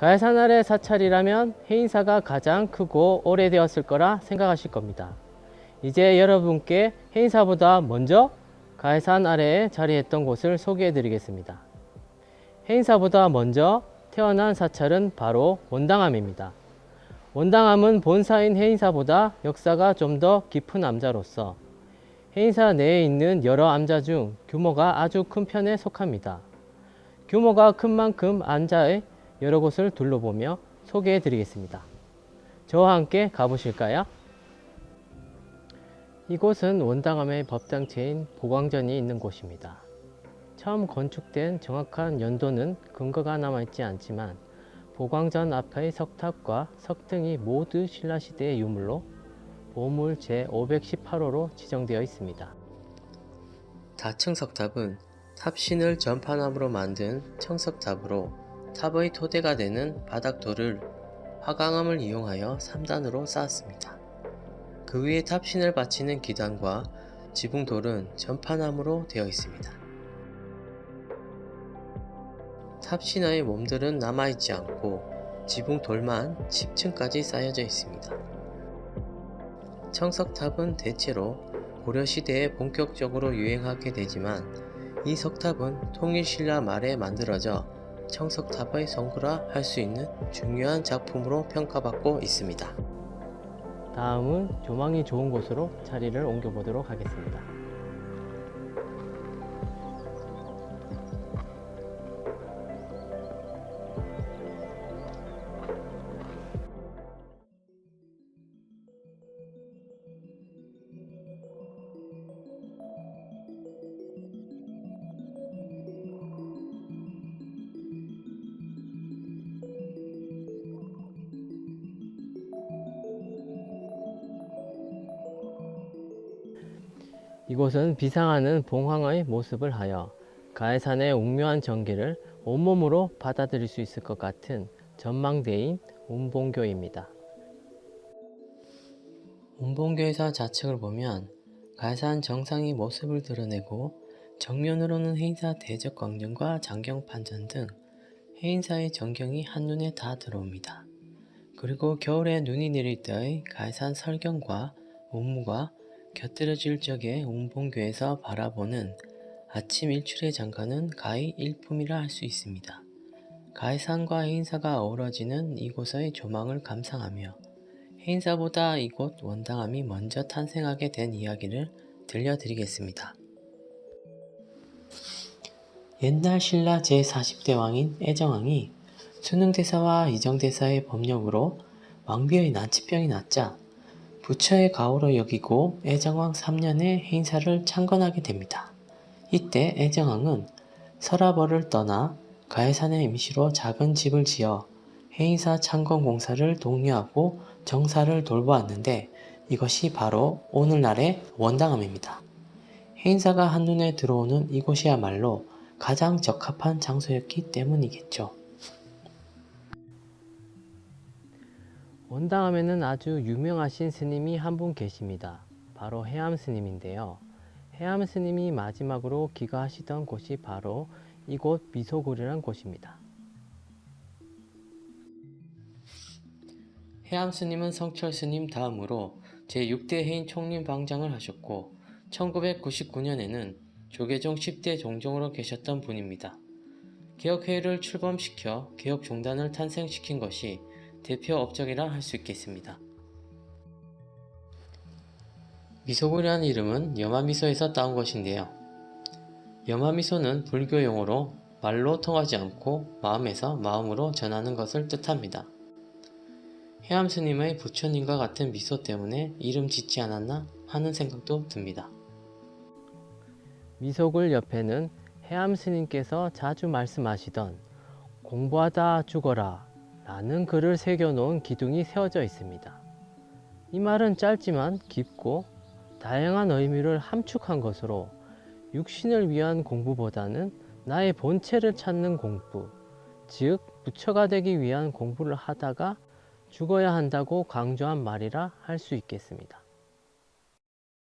아래 사찰이라면 해인사가 가장 크고 오래되었을 거라 생각하실 겁니다. 이제 여러분께 해인사보다 먼저 가해산 아래에 자리했던 곳을 소개해 드리겠습니다. 해인사보다 먼저 태어난 사찰은 바로 원당암입니다. 원당암은 본사인 해인사보다 역사가 좀 더 깊은 암자로서 해인사 내에 있는 여러 암자 중 규모가 아주 큰 편에 속합니다. 규모가 큰 만큼 암자의 여러 곳을 둘러보며 소개해 드리겠습니다. 저와 함께 가보실까요? 이곳은 원당암의 법당체인 보광전이 있는 곳입니다. 처음 건축된 정확한 연도는 근거가 남아있지 않지만 보광전 앞의 석탑과 석등이 모두 신라시대의 유물로 보물 제518호로 지정되어 있습니다. 다층 석탑은 탑신을 전파나무로 만든 청석탑으로 탑의 토대가 되는 바닥돌을 화강암을 이용하여 3단으로 쌓았습니다. 그 위에 탑신을 받치는 기단과 지붕돌은 전파나무로 되어 있습니다. 탑신의 몸들은 남아있지 않고 지붕돌만 10층까지 쌓여져 있습니다. 청석탑은 대체로 고려시대에 본격적으로 유행하게 되지만 이 석탑은 통일신라 말에 만들어져 청석탑의 성구라 할 수 있는 중요한 작품으로 평가받고 있습니다. 다음은 조망이 좋은 곳으로 자리를 옮겨보도록 하겠습니다. 이곳은 비상하는 봉황의 모습을 하여 가해산의 웅묘한 전기를 온몸으로 받아들일 수 있을 것 같은 전망대인 운봉교입니다. 운봉교에서 좌측을 보면 가해산 정상이 모습을 드러내고 정면으로는 해인사 대적 광전과 장경 판전 등 해인사의 전경이 한눈에 다 들어옵니다. 그리고 겨울에 눈이 내릴 때의 가해산 설경과 운무가 곁들여질 적에 운봉교에서 바라보는 아침 일출의 장관은 가히 일품이라 할 수 있습니다. 가해산과 해인사가 어우러지는 이곳의 조망을 감상하며 해인사보다 이곳 원당함이 먼저 탄생하게 된 이야기를 들려드리겠습니다. 옛날 신라 제40대 왕인 애정왕이 수능대사와 이정대사의 법력으로 왕비의 난치병이 났자 부처의 가호로 여기고 애정왕 3년에 해인사를 창건하게 됩니다. 이때 애정왕은 서라벌을 떠나 가해산의 임시로 작은 집을 지어 해인사 창건 공사를 독려하고 정사를 돌보았는데 이것이 바로 오늘날의 원당함입니다. 해인사가 한눈에 들어오는 이곳이야말로 가장 적합한 장소였기 때문이겠죠. 원당함에는 아주 유명하신 스님이 한 분 계십니다. 바로 해암 스님인데요. 해암 스님이 마지막으로 기가하시던 곳이 바로 이곳 미소굴이라는 곳입니다. 해암 스님은 성철 스님 다음으로 제6대 해인 총림 방장을 하셨고 1999년에는 조계종 10대 종종으로 계셨던 분입니다. 개혁회의를 출범시켜 개혁종단을 탄생시킨 것이 대표 업적이라 할 수 있겠습니다. 미소굴이라는 이름은 염화미소에서 따온 것인데요. 염화미소는 불교 용어로 말로 통하지 않고 마음에서 마음으로 전하는 것을 뜻합니다. 해암 스님의 부처님과 같은 미소 때문에 이름 짓지 않았나 하는 생각도 듭니다. 미소굴 옆에는 해암 스님께서 자주 말씀하시던 공부하다 죽어라 라는 글을 새겨놓은 기둥이 세워져 있습니다. 이 말은 짧지만 깊고 다양한 의미를 함축한 것으로 육신을 위한 공부보다는 나의 본체를 찾는 공부, 즉 부처가 되기 위한 공부를 하다가 죽어야 한다고 강조한 말이라 할 수 있겠습니다.